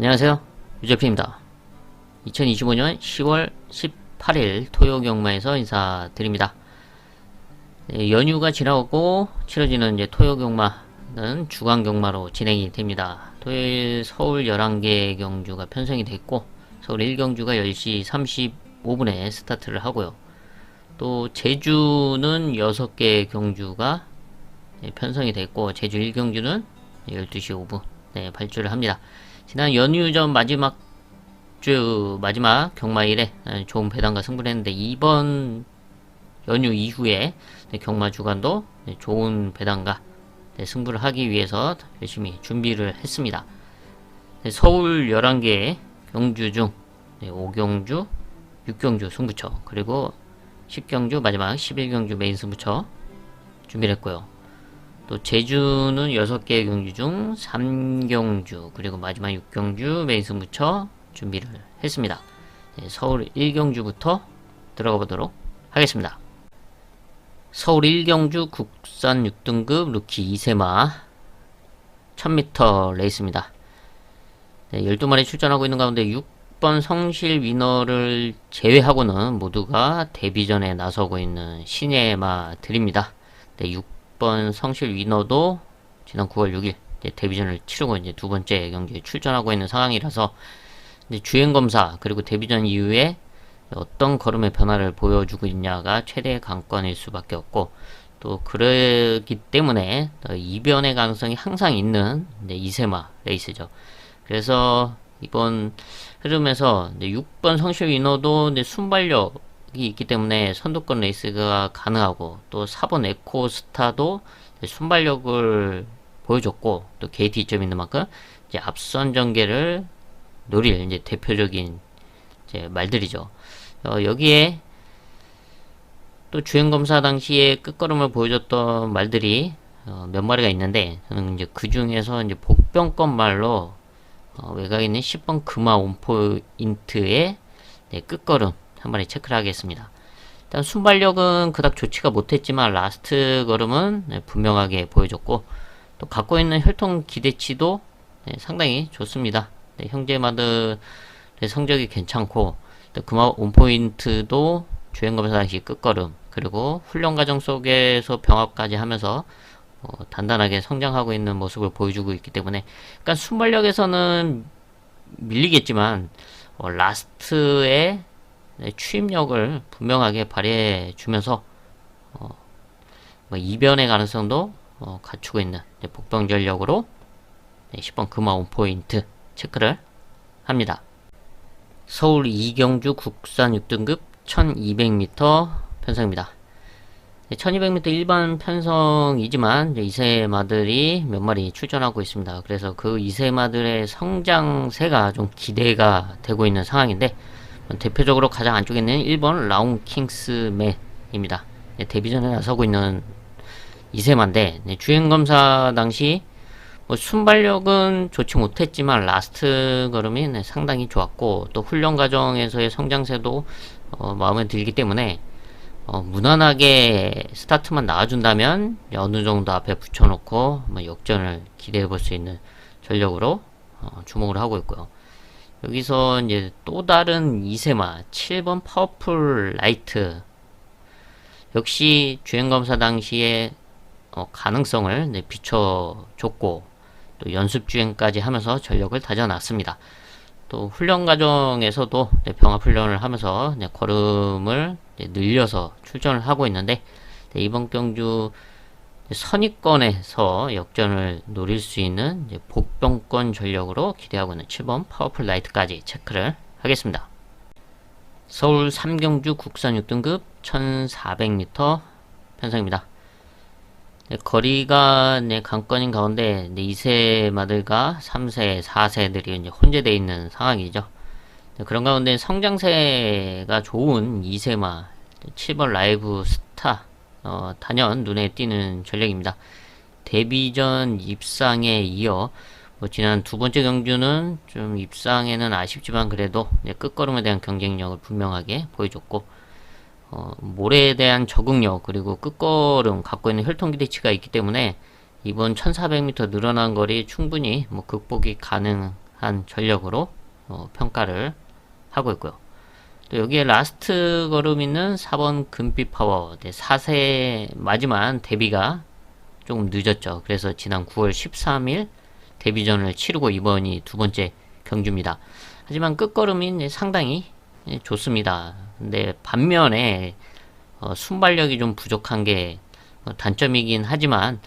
안녕하세요. 유재피입니다. 2025년 10월 18일 토요 경마에서 인사드립니다. 네, 연휴가 지나고 치러지는 이제 토요 경마는 주간 경마로 진행이 됩니다. 토요일 서울 11개 경주가 편성이 됐고 서울 1경주가 10시 35분에 스타트를 하고요. 또 제주는 6개 경주가 네, 편성이 됐고 제주 1경주는 12시 5분 네, 발주를 합니다. 지난 연휴 전 마지막 주 마지막 경마일에 네, 좋은 배당과 승부를 했는데 이번 연휴 이후에 네, 경마 주간도 네, 좋은 배당과 네, 승부를 하기 위해서 열심히 준비를 했습니다. 네, 서울 11개 경주 중 네, 5경주, 6경주 승부처 그리고 10경주 마지막 11경주 메인 승부처 준비를 했고요. 또 제주는 6개 경주 중 3경주 그리고 마지막 6경주 메인 승 부처 준비를 했습니다. 네, 서울 1경주부터 들어가 보도록 하겠습니다. 서울 1경주 국산 6등급 루키 2세마 1000m 레이스입니다. 네, 12마리 출전하고 있는 가운데 6번 성실 위너를 제외하고는 모두가 데뷔전에 나서고 있는 신예 마 들입니다. 네, 6 번 성실 위너도 지난 9월 6일 데뷔전을 치르고 이제 두 번째 경기에 출전하고 있는 상황이라서 주행 검사 그리고 데뷔전 이후에 어떤 걸음의 변화를 보여주고 있냐가 최대의 관건일 수밖에 없고 또 그러기 때문에 이변의 가능성이 항상 있는 이세마 레이스죠. 그래서 이번 흐름에서 6번 성실 위너도 순발력이 있기 때문에 선두권 레이스가 가능하고 또 4번 에코스타도 순발력을 보여줬고 또 게이트 이점 있는 만큼 이제 앞선 전개를 노릴 이제 대표적인 이제 말들이죠. 어, 여기에 또 주행 검사 당시에 끝걸음을 보여줬던 말들이 어, 몇 마리가 있는데 저는 이제 그 중에서 이제 복병권 말로 어, 외곽에 있는 10번 금화 온포인트의 네, 끝걸음 한 마리 체크를 하겠습니다. 일단 순발력은 그닥 좋지가 못했지만 라스트 걸음은 네, 분명하게 보여줬고 또 갖고 있는 혈통 기대치도 네, 상당히 좋습니다. 네, 형제마들의 성적이 괜찮고 또 금화 온포인트도 주행검사 당시 끝걸음 그리고 훈련 과정 속에서 병합까지 하면서 어, 단단하게 성장하고 있는 모습을 보여주고 있기 때문에 그러니까 순발력에서는 밀리겠지만 어, 라스트의 네, 추임력을 분명하게 발휘해 주면서 어, 뭐 이변의 가능성도 어, 갖추고 있는 네, 복병 전력으로 네, 10번 금화 온 포인트 체크를 합니다. 서울 이경주 국산 6등급 1200m 편성입니다. 1200m 일반 편성이지만 이세마들이 몇 마리 출전하고 있습니다. 그래서 그 이세마들의 성장세가 좀 기대가 되고 있는 상황인데 대표적으로 가장 안쪽에 있는 1번 라운 킹스맨입니다. 데뷔전에 나서고 있는 이세마인데 주행검사 당시 뭐 순발력은 좋지 못했지만 라스트 걸음이 네, 상당히 좋았고 또 훈련 과정에서의 성장세도 어, 마음에 들기 때문에 어, 무난하게 스타트만 나와준다면 어느 정도 앞에 붙여놓고 뭐 역전을 기대해 볼 수 있는 전력으로 어, 주목을 하고 있고요. 여기서 이제 또 다른 이세마 7번 파워풀 라이트 역시 주행검사 당시에 어, 가능성을 네, 비춰줬고 또 연습 주행까지 하면서 전력을 다져놨습니다. 또 훈련 과정에서도 네, 병합 훈련을 하면서 네, 걸음을 네, 늘려서 출전을 하고 있는데 네, 이번 경주 선입권에서 역전을 노릴 수 있는 복병권 전력으로 기대하고 있는 7번 파워풀 라이트까지 체크를 하겠습니다. 서울 3경주 국산 6등급 1400m 편성입니다. 네, 거리가 네, 관건인 가운데 네, 2세 마들과 3세, 4세들이 이제 혼재되어 있는 상황이죠. 네, 그런 가운데 성장세가 좋은 2세마 7번 라이브 스타 어, 단연 눈에 띄는 전력입니다. 데뷔전 입상에 이어 뭐 지난 두 번째 경주는 좀 입상에는 아쉽지만 그래도 끝걸음에 대한 경쟁력을 분명하게 보여줬고 어, 모래에 대한 적응력 그리고 끝걸음 갖고 있는 혈통 기대치가 있기 때문에 이번 1400m 늘어난 거리 충분히 뭐 극복이 가능한 한 전력으로 어, 평가를 하고 있고요. 또 여기에 라스트 걸음 있는 4번 금빛 파워 네, 4세 마지막 데뷔가 조금 늦었죠. 그래서 지난 9월 13일 데뷔전을 치르고 이번이 두 번째 경주입니다. 하지만 끝걸음이 이제 상당히 예, 좋습니다. 근데 반면에 어, 순발력이 좀 부족한 게 어, 단점이긴 하지만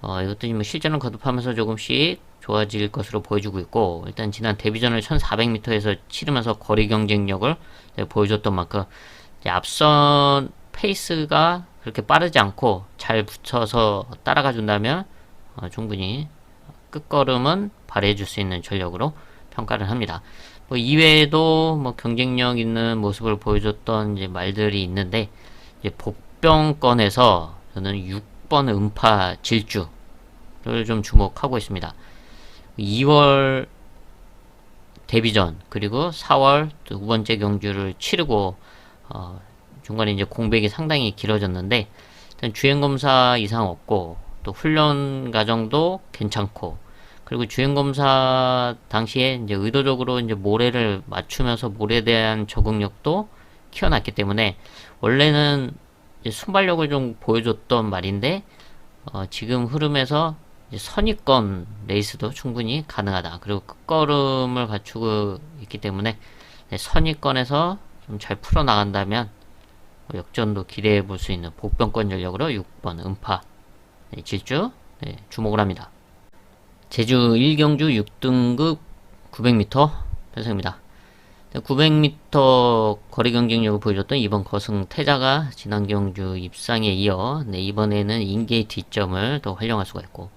어, 이것도 뭐 실전을 거듭하면서 조금씩 좋아질 것으로 보여주고 있고 일단 지난 데뷔전을 1400m에서 치르면서 거리 경쟁력을 네, 보여줬던 만큼 앞선 페이스가 그렇게 빠르지 않고 잘 붙여서 따라가 준다면 어, 충분히 끝걸음은 발휘해 줄 수 있는 전력으로 평가를 합니다. 뭐 이외에도 뭐 경쟁력 있는 모습을 보여줬던 이제 말들이 있는데 이제 복병권에서 저는 6번 음파 질주를 좀 주목하고 있습니다. 2월 데뷔전 그리고 4월 두 번째 경주를 치르고 어, 중간에 이제 공백이 상당히 길어졌는데 일단 주행 검사 이상 없고 또 훈련 과정도 괜찮고 그리고 주행 검사 당시에 이제 의도적으로 이제 모래를 맞추면서 모래에 대한 적응력도 키워놨기 때문에 원래는 이제 순발력을 좀 보여줬던 말인데 어, 지금 흐름에서 선입권 레이스도 충분히 가능하다. 그리고 끝걸음을 갖추고 있기 때문에 네, 선입권에서 좀 잘 풀어 나간다면 뭐 역전도 기대해 볼 수 있는 복병권 전력으로 6번 음파 네, 질주 네, 주목을 합니다. 제주 1경주 6등급 900m 편성입니다. 900m 거리 경쟁력을 보여줬던 이번 거승 태자가 지난 경주 입상에 이어 네, 이번에는 인게이 뒷점을 더 활용할 수가 있고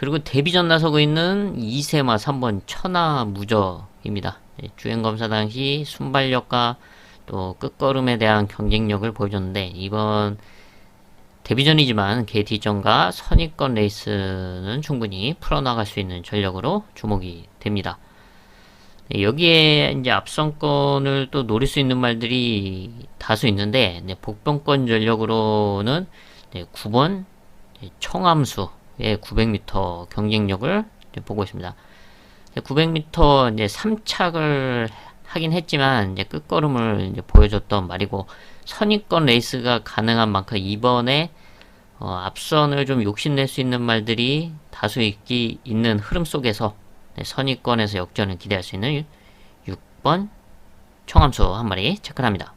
그리고 데뷔전 나서고 있는 이세마 3번 천하 무적입니다. 네, 주행 검사 당시 순발력과 또 끝걸음에 대한 경쟁력을 보여줬는데 이번 데뷔전이지만 개 뒷전과 선입권 레이스는 충분히 풀어나갈 수 있는 전력으로 주목이 됩니다. 네, 여기에 이제 앞선권을 또 노릴 수 있는 말들이 다수 있는데 네, 복병권 전력으로는 네, 9번 청함수 의 900m 경쟁력을 보고 있습니다. 900m 이제 3착을 하긴 했지만 이제 끝걸음을 이제 보여줬던 말이고 선입권 레이스가 가능한 만큼 이번에 어, 앞선을 좀 욕심낼 수 있는 말들이 다수 있기 있는 흐름 속에서 네, 선입권에서 역전을 기대할 수 있는 6번 청함수 한 마리 체크합니다.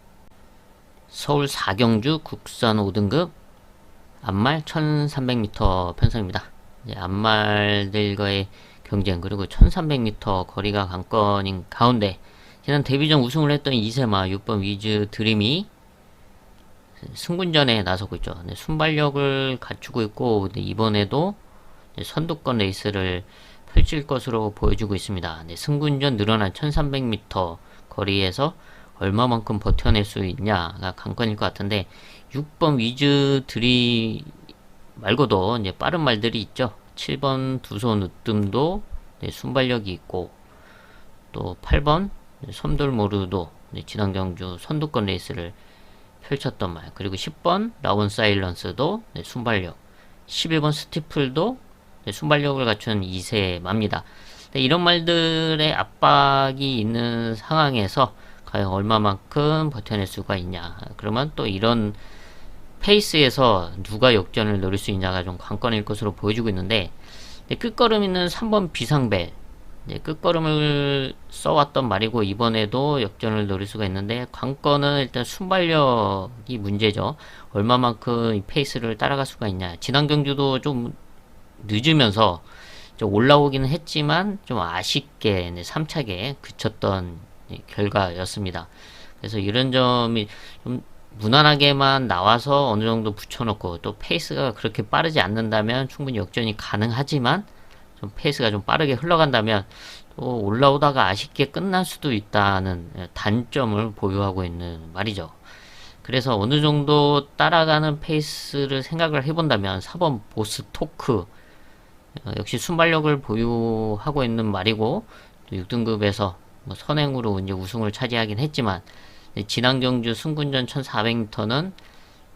서울 4경주 국산 5등급 앞말 1300m 편성입니다. 앞말들과의 경쟁 그리고 1300m 거리가 관건인 가운데 지난 데뷔전 우승을 했던 이세마 6번 위즈 드림이 승군전에 나서고 있죠. 네, 순발력을 갖추고 있고 네, 이번에도 네, 선두권 레이스를 펼칠 것으로 보여주고 있습니다. 네, 승군전 늘어난 1300m 거리에서 얼마만큼 버텨낼 수 있냐가 관건일 것 같은데 6번 위즈 드리 말고도 이제 빠른 말들이 있죠. 7번 두 손 으뜸도 네, 순발력이 있고 또 8번 섬돌모르도 네, 지난 경주 선두권 레이스를 펼쳤던 말 그리고 10번 라운 사일런스도 네, 순발력 11번 스티플도 네, 순발력을 갖춘 2세 맙니다. 네, 이런 말들의 압박이 있는 상황에서 과연 얼마만큼 버텨낼 수가 있냐 그러면 또 이런 페이스에서 누가 역전을 노릴 수 있냐가 좀 관건일 것으로 보여주고 있는데 네, 끝걸음 있는 3번 비상벨 네, 끝걸음을 써왔던 말이고 이번에도 역전을 노릴 수가 있는데 관건은 일단 순발력이 문제죠. 얼마만큼 이 페이스를 따라갈 수가 있냐. 지난 경주도 좀 늦으면서 좀 올라오기는 했지만 좀 아쉽게 네, 3차게 그쳤던 네, 결과였습니다. 그래서 이런 점이 좀 무난하게만 나와서 어느 정도 붙여놓고 또 페이스가 그렇게 빠르지 않는다면 충분히 역전이 가능하지만 좀 페이스가 좀 빠르게 흘러간다면 또 올라오다가 아쉽게 끝날 수도 있다는 단점을 보유하고 있는 말이죠. 그래서 어느 정도 따라가는 페이스를 생각을 해본다면 4번 보스 토크 어, 역시 순발력을 보유하고 있는 말이고 또 6등급에서 뭐 선행으로 이제 우승을 차지하긴 했지만 지난 경주 승군전 1400m는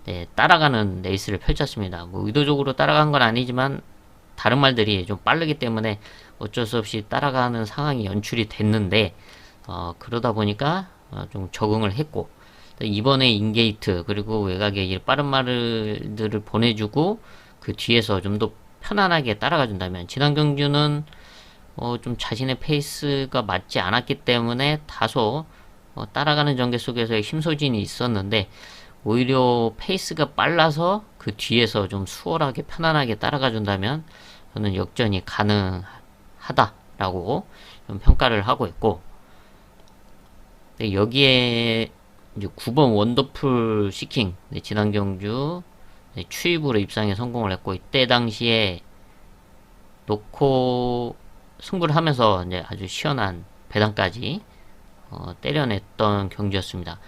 네, 따라가는 레이스를 펼쳤습니다. 뭐 의도적으로 따라간 건 아니지만 다른 말들이 좀 빠르기 때문에 어쩔 수 없이 따라가는 상황이 연출이 됐는데 어, 그러다 보니까 어, 좀 적응을 했고 이번에 인게이트 그리고 외곽에 이 빠른 말들을 보내주고 그 뒤에서 좀 더 편안하게 따라가 준다면 지난 경주는 어, 좀 자신의 페이스가 맞지 않았기 때문에 다소 어, 따라가는 전개 속에서의 힘소진이 있었는데 오히려 페이스가 빨라서 그 뒤에서 좀 수월하게 편안하게 따라가 준다면 저는 역전이 가능하다라고 좀 평가를 하고 있고 네, 여기에 이제 9번 원더풀 시킹 네, 지난 경주 네, 추입으로 입상에 성공을 했고 이때 당시에 놓고 승부를 하면서 이제 아주 시원한 배당까지 어, 때려냈던 경주였습니다.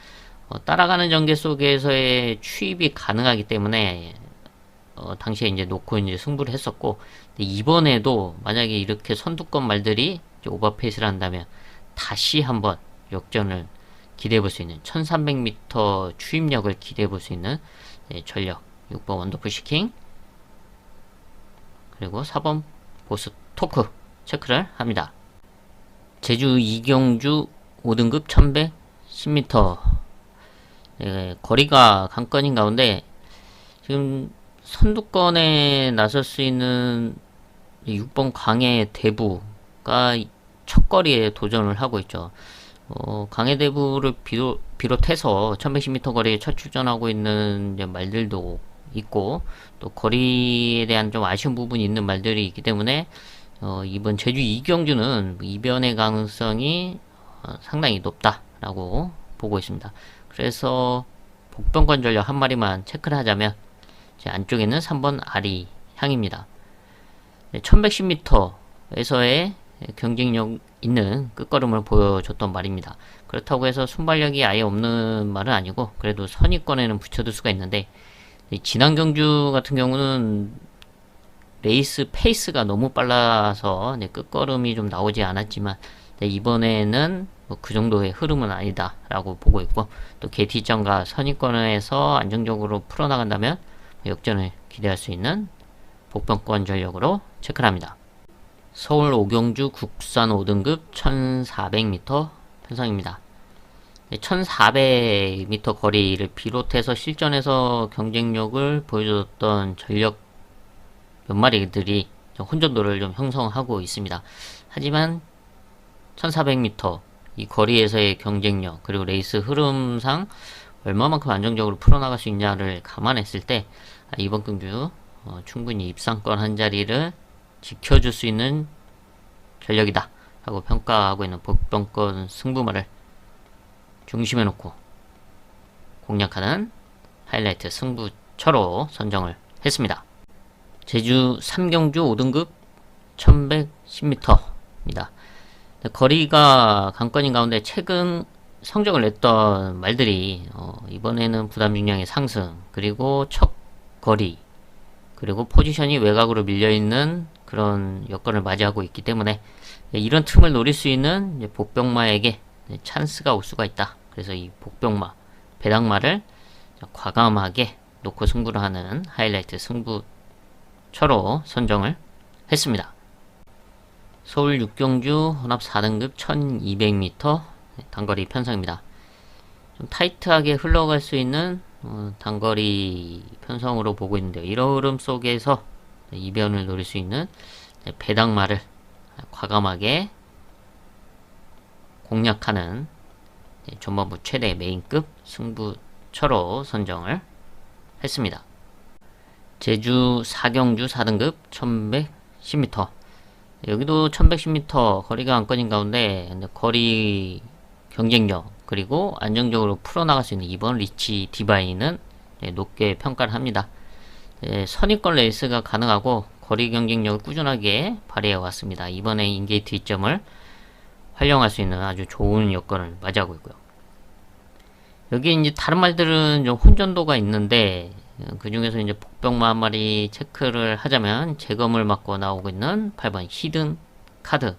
어, 따라가는 전개 속에서의 추입이 가능하기 때문에 어, 당시에 이제 놓고 이제 승부를 했었고 이번에도 만약에 이렇게 선두권 말들이 오버페이스를 한다면 다시 한번 역전을 기대해 볼 수 있는 1300m 추입력을 기대해 볼 수 있는 예, 전력 6번 원더풀 시킹 그리고 4번 보스 토크 체크를 합니다. 제주 이경주 5등급 1110m 예, 거리가 관건인 가운데 지금 선두권에 나설 수 있는 6번 광해 대부가 첫 거리에 도전을 하고 있죠. 어, 강해 대부를 비롯, 비롯해서 1110m 거리에 첫 출전하고 있는 말들도 있고 또 거리에 대한 좀 아쉬운 부분이 있는 말들이 있기 때문에 어, 이번 제주 이경주는 이변의 가능성이 어, 상당히 높다라고 보고 있습니다. 그래서 복병권 전력 한 마리만 체크를 하자면 제 안쪽에 는 3번 아리 향입니다. 네, 1110m에서의 경쟁력 있는 끝걸음을 보여줬던 말입니다. 그렇다고 해서 순발력이 아예 없는 말은 아니고 그래도 선입권에는 붙여둘 수가 있는데 지난 경주 같은 경우는 레이스 페이스가 너무 빨라서 끝걸음이 좀 나오지 않았지만 이번에는 뭐 그 정도의 흐름은 아니다 라고 보고 있고 또 게티점과 선입권에서 안정적으로 풀어나간다면 역전을 기대할 수 있는 복병권 전력으로 체크합니다. 서울 오경주 국산 5등급 1400m 편성입니다. 1400m 거리를 비롯해서 실전에서 경쟁력을 보여줬던 전력 몇 마리들이 혼전도를 좀 형성하고 있습니다. 하지만 1400m 이 거리에서의 경쟁력 그리고 레이스 흐름상 얼마만큼 안정적으로 풀어나갈 수 있냐를 감안했을 때 아, 이번 경주 어, 충분히 입상권 한 자리를 지켜줄 수 있는 전력이다 하고 평가하고 있는 복병권 승부말을 중심에 놓고 공략하는 하이라이트 승부처로 선정을 했습니다. 제주 3경주 5등급 1110m입니다. 거리가 관건인 가운데 최근 성적을 냈던 말들이 어, 이번에는 부담 중량의 상승 그리고 첫 거리 그리고 포지션이 외곽으로 밀려있는 그런 여건을 맞이하고 있기 때문에 이런 틈을 노릴 수 있는 복병마에게 찬스가 올 수가 있다. 그래서 이 복병마, 배당마를 과감하게 놓고 승부를 하는 하이라이트 승부처로 선정을 했습니다. 서울 육경주 혼합 4등급 1200m 단거리 편성입니다. 좀 타이트하게 흘러갈 수 있는 어, 단거리 편성으로 보고 있는데요. 이런 흐름 속에서 이변을 노릴 수 있는 배당마를 과감하게 공략하는 전반부 최대 메인급 승부처로 선정을 했습니다. 제주 4경주 4등급 1110m 여기도 1110m 거리가 안건인 가운데 거리 경쟁력 그리고 안정적으로 풀어나갈 수 있는 이번 리치 디바인은 네, 높게 평가를 합니다. 네, 선입권 레이스가 가능하고 거리 경쟁력을 꾸준하게 발휘해 왔습니다. 이번에 인게이트 이점을 활용할 수 있는 아주 좋은 여건을 맞이하고 있고요. 여기 이제 다른 말들은 좀 혼전도가 있는데 그 중에서 이제 복병마 한 마리 체크를 하자면 재검을 맞고 나오고 있는 8번 히든 카드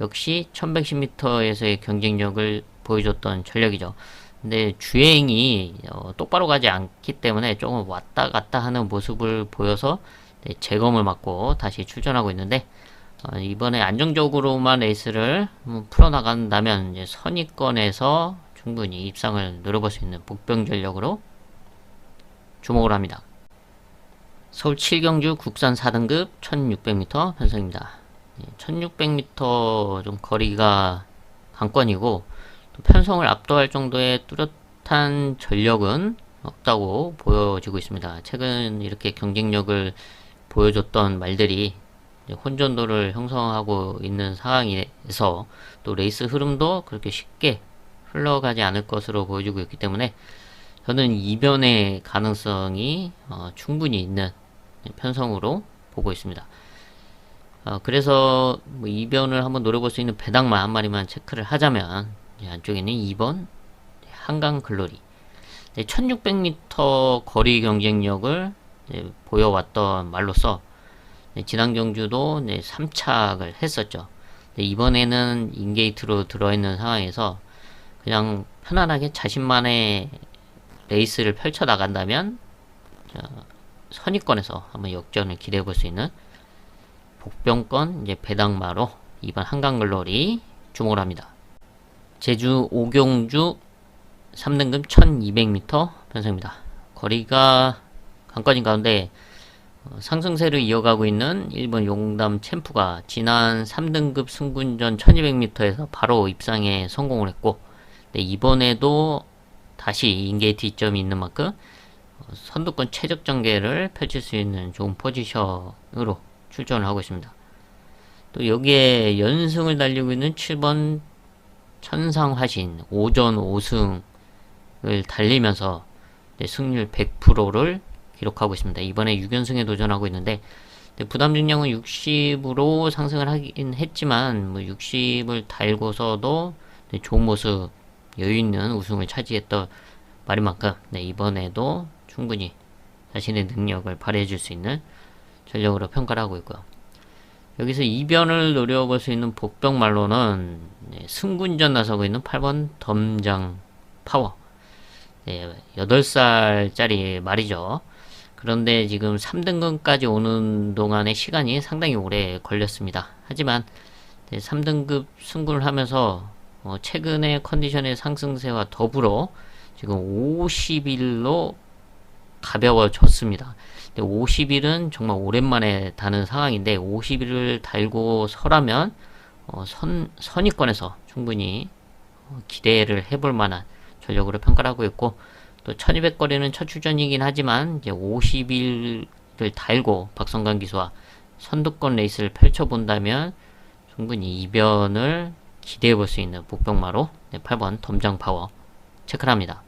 역시 1110m에서의 경쟁력을 보여줬던 전력이죠. 근데 주행이 어, 똑바로 가지 않기 때문에 조금 왔다 갔다 하는 모습을 보여서 네, 재검을 맞고 다시 출전하고 있는데 어, 이번에 안정적으로만 레이스를 음, 풀어나간다면 이제 선입권에서 충분히 입상을 노려볼 수 있는 복병 전력으로 주목을 합니다. 서울 7경주 국산 4등급 1600m 편성입니다. 1600m 좀 거리가 관건이고 또 편성을 압도할 정도의 뚜렷한 전력은 없다고 보여지고 있습니다. 최근 이렇게 경쟁력을 보여줬던 말들이 혼전도를 형성하고 있는 상황에서 또 레이스 흐름도 그렇게 쉽게 흘러가지 않을 것으로 보여지고 있기 때문에 저는 이변의 가능성이 어, 충분히 있는 편성으로 보고 있습니다. 어, 그래서 뭐 이변을 한번 노려볼 수 있는 배당만 한 마리만 체크를 하자면 안쪽에는 2번 한강 글로리 1600m 거리 경쟁력을 보여왔던 말로써 지난 경주도 3착을 했었죠. 이번에는 인게이트로 들어있는 상황에서 그냥 편안하게 자신만의 레이스를 펼쳐 나간다면 선입권에서 한번 역전을 기대해 볼 수 있는 복병권 이제 배당마로 이번 한강글로리 주목을 합니다. 제주 오경주 3등급 1200m 편성입니다. 거리가 관건인 가운데 어, 상승세를 이어가고 있는 일본 용담 챔프가 지난 3등급 승군전 1200m에서 바로 입상에 성공을 했고 네, 이번에도 다시 인게이트 이점이 있는 만큼 어, 선두권 최적 전개를 펼칠 수 있는 좋은 포지션으로 출전을 하고 있습니다. 또 여기에 연승을 달리고 있는 7번 천상화신 5전 5승을 달리면서 네, 승률 100%를 기록하고 있습니다. 이번에 6연승에 도전하고 있는데 부담 중량은 60으로 상승을 하긴 했지만 뭐 60을 달고서도 네, 좋은 모습 여유 있는 우승을 차지했던 말인 만큼 네, 이번에도 충분히 자신의 능력을 발휘해 줄 수 있는 전력으로 평가를 하고 있고요. 여기서 이변을 노려볼 수 있는 복병 말로는 네, 승군전 나서고 있는 8번 덤장 파워 네, 8살짜리 말이죠. 그런데 지금 3등급까지 오는 동안의 시간이 상당히 오래 걸렸습니다. 하지만 3등급 승군을 하면서 어, 최근의 컨디션의 상승세와 더불어 지금 50일로 가벼워졌습니다. 50일은 정말 오랜만에 다는 상황인데 50일을 달고 서라면 어, 선, 선위권에서 충분히 어, 기대를 해볼 만한 전력으로 평가를 하고 있고 또 1200거리는 첫 출전이긴 하지만 이제 50일을 달고 박성관 기수와 선두권 레이스를 펼쳐본다면 충분히 이변을 기대해 볼 수 있는 복병마로 네, 8번 덤장 파워 체크를 합니다.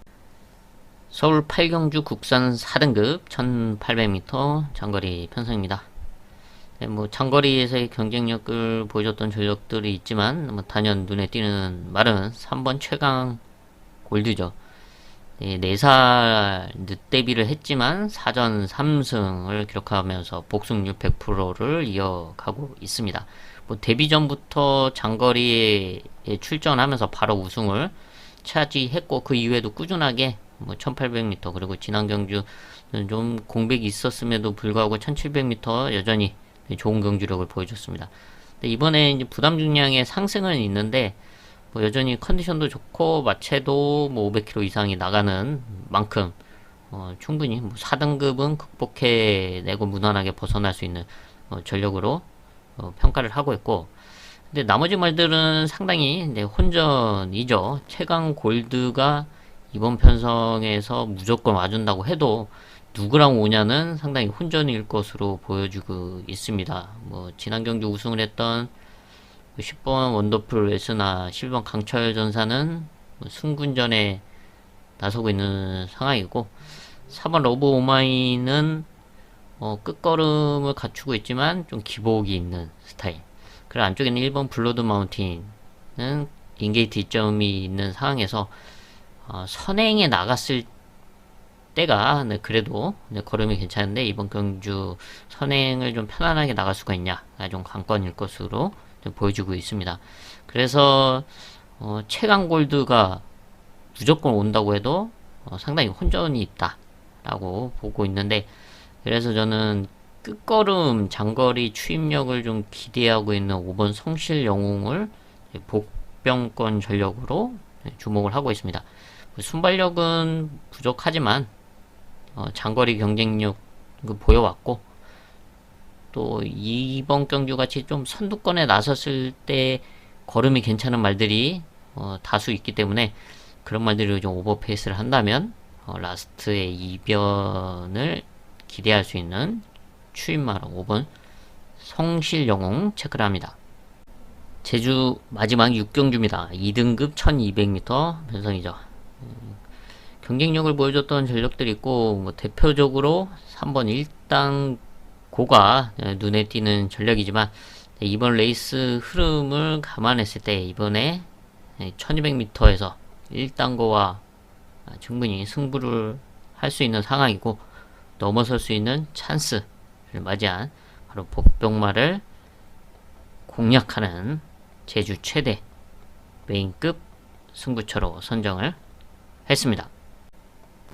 서울 8경주 국산 4등급 1800m 장거리 편성입니다. 네, 뭐 장거리에서의 경쟁력을 보여줬던 전력들이 있지만 뭐 단연 눈에 띄는 말은 3번 최강 골드죠. 네, 4살 늦데뷔를 했지만 4전 3승을 기록하면서 복승률 100%를 이어가고 있습니다. 뭐 데뷔 전부터 장거리에 출전하면서 바로 우승을 차지했고 그 이후에도 꾸준하게 뭐 1800m 그리고 지난 경주 좀 공백이 있었음에도 불구하고 1700m 여전히 좋은 경주력을 보여줬습니다. 이번에 이제 부담 중량의 상승은 있는데 뭐 여전히 컨디션도 좋고 마체도 뭐 500km 이상이 나가는 만큼 어 충분히 뭐 4등급은 극복해내고 무난하게 벗어날 수 있는 어 전력으로 어 평가를 하고 있고 근데 나머지 말들은 상당히 이제 혼전이죠. 최강 골드가 이번 편성에서 무조건 와준다고 해도 누구랑 오냐는 상당히 혼전일 것으로 보여지고 있습니다. 뭐 지난 경기 우승을 했던 10번 원더풀 웨스나 11번 강철 전사는 뭐 승군전에 나서고 있는 상황이고 4번 러브 오마이는 어, 끝걸음을 갖추고 있지만 좀 기복이 있는 스타일 그리고 안쪽에는 1번 블러드 마운틴은 인게이트 이점이 있는 상황에서 어, 선행에 나갔을 때가 네, 그래도 네, 걸음이 괜찮은데 이번 경주 선행을 좀 편안하게 나갈 수가 있냐 좀 관건일 것으로 보여주고 있습니다. 그래서 어, 최강 골드가 무조건 온다고 해도 어, 상당히 혼전이 있다라고 보고 있는데 그래서 저는 끝걸음 장거리 추임력을 좀 기대하고 있는 5번 성실 영웅을 복병권 전력으로 네, 주목을 하고 있습니다. 순발력은 부족하지만 어, 장거리 경쟁력 그 보여왔고 또 이번 경주 같이 좀 선두권에 나섰을 때 걸음이 괜찮은 말들이 어, 다수 있기 때문에 그런 말들이 좀 오버페이스를 한다면 어, 라스트의 이변을 기대할 수 있는 추임마로 5번 성실영웅 체크를 합니다. 제주 마지막 6경주입니다. 2등급 1200m 변성이죠. 음, 경쟁력을 보여줬던 전력들이 있고 뭐 대표적으로 3번 1당 고가 예, 눈에 띄는 전력이지만 네, 이번 레이스 흐름을 감안했을 때 이번에 1200m에서 1단고와 충분히 승부를 할 수 있는 상황이고 넘어설 수 있는 찬스를 맞이한 바로 복병마를 공략하는 제주 최대 메인급 승부처로 선정을 했습니다.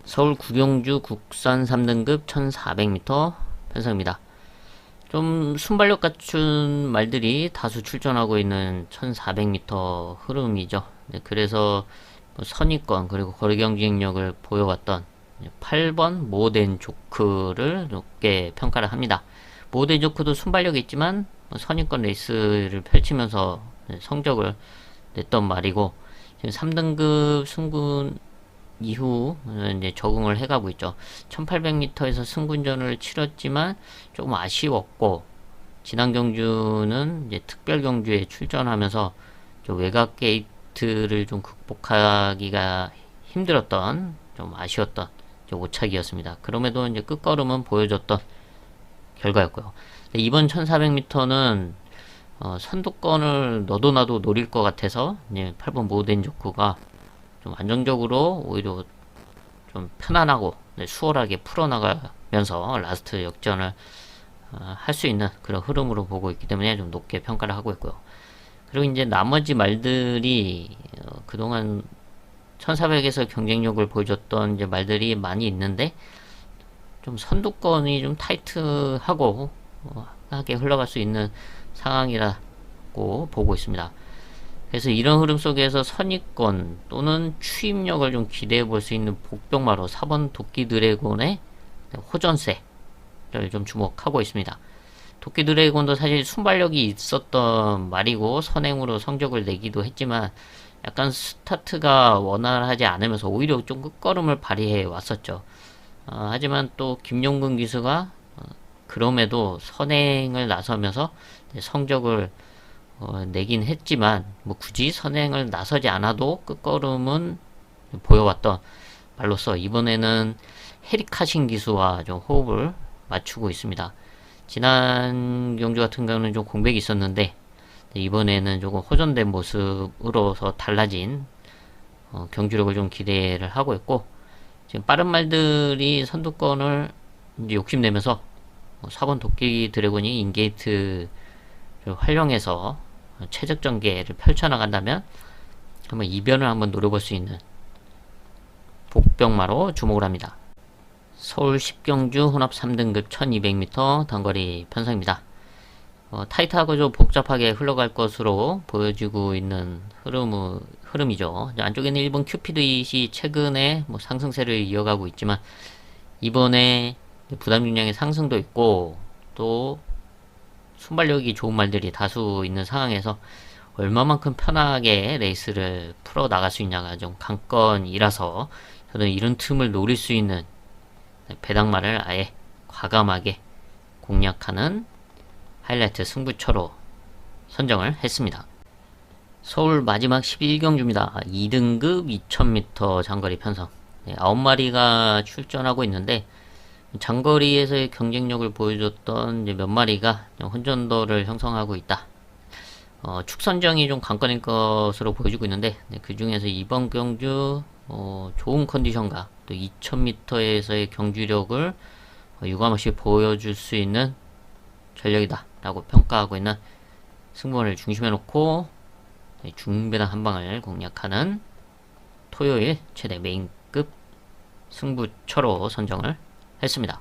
서울 구경주 국산 3등급 1400m 편성입니다. 좀 순발력 갖춘 말들이 다수 출전하고 있는 1400m 흐름이죠. 네, 그래서 뭐 선입권 그리고 거리 경쟁력을 보여왔던 8번 모덴 조크를 높게 평가를 합니다. 모덴 조크도 순발력이 있지만 뭐 선입권 레이스를 펼치면서 네, 성적을 냈던 말이고 지금 3등급 승군 이후 이제 적응을 해가고 있죠. 1800m에서 승군전을 치렀지만 조금 아쉬웠고 지난 경주는 이제 특별 경주에 출전하면서 좀 외곽 게이트를 좀 극복하기가 힘들었던 좀 아쉬웠던 오착이었습니다. 그럼에도 이제 끝걸음은 보여줬던 결과였고요. 이번 1400m는 어, 선두권을 너도 나도 노릴 것 같아서 이제 8번 모덴 조크가 좀 안정적으로 오히려 좀 편안하고 네, 수월하게 풀어나가면서 라스트 역전을 어, 할수 있는 그런 흐름으로 보고 있기 때문에 좀 높게 평가를 하고 있고요. 그리고 이제 나머지 말들이 어, 그동안 1400에서 경쟁력을 보여줬던 이제 말들이 많이 있는데 좀 선두권이 좀 타이트하고 어, 하게 흘러갈 수 있는 상황이라고 보고 있습니다. 그래서 이런 흐름 속에서 선입권 또는 추임력을 좀 기대해 볼 수 있는 복병마로 4번 도끼 드래곤의 호전세를 좀 주목하고 있습니다. 도끼 드래곤도 사실 순발력이 있었던 말이고 선행으로 성적을 내기도 했지만 약간 스타트가 원활하지 않으면서 오히려 좀 끝걸음을 발휘해 왔었죠. 어, 하지만 또 김용근 기수가 어, 그럼에도 선행을 나서면서 성적을 어, 내긴 했지만 뭐 굳이 선행을 나서지 않아도 끝걸음은 보여왔던 말로써 이번에는 헤리카신 기수와 좀 호흡을 맞추고 있습니다. 지난 경주 같은 경우는 좀 공백이 있었는데 이번에는 조금 호전된 모습으로서 달라진 어, 경주력을 좀 기대를 하고 있고 지금 빠른 말들이 선두권을 욕심내면서 4번 어, 도끼 드래곤이 인게이트를 활용해서 최적 전개를 펼쳐나간다면 한번 이변을 한번 노려볼 수 있는 복병마로 주목을 합니다. 서울 10경주 혼합 3등급 1200m 단거리 편성입니다. 어, 타이트하고 좀 복잡하게 흘러갈 것으로 보여지고 있는 흐름, 흐름이죠. 안쪽에는 일본 큐피드잇이 최근에 뭐 상승세를 이어가고 있지만 이번에 부담 중량의 상승도 있고 또 순발력이 좋은 말들이 다수 있는 상황에서 얼마만큼 편하게 레이스를 풀어 나갈 수 있냐가 좀 관건이라서 저는 이런 틈을 노릴 수 있는 배당말을 아예 과감하게 공략하는 하이라이트 승부처로 선정을 했습니다. 서울 마지막 11경주입니다. 2등급 2000m 장거리 편성. 네, 9마리가 출전하고 있는데 장거리에서의 경쟁력을 보여줬던 몇 마리가 혼전도를 형성하고 있다. 어, 축선정이 좀 관건일 것으로 보여지고 있는데 네, 그 중에서 이번 경주 어, 좋은 컨디션과 또 2000m에서의 경주력을 어, 유감없이 보여줄 수 있는 전력이다 라고 평가하고 있는 승부원을 중심에 놓고 네, 중배당 한방을 공략하는 토요일 최대 메인급 승부처로 선정을 했습니다.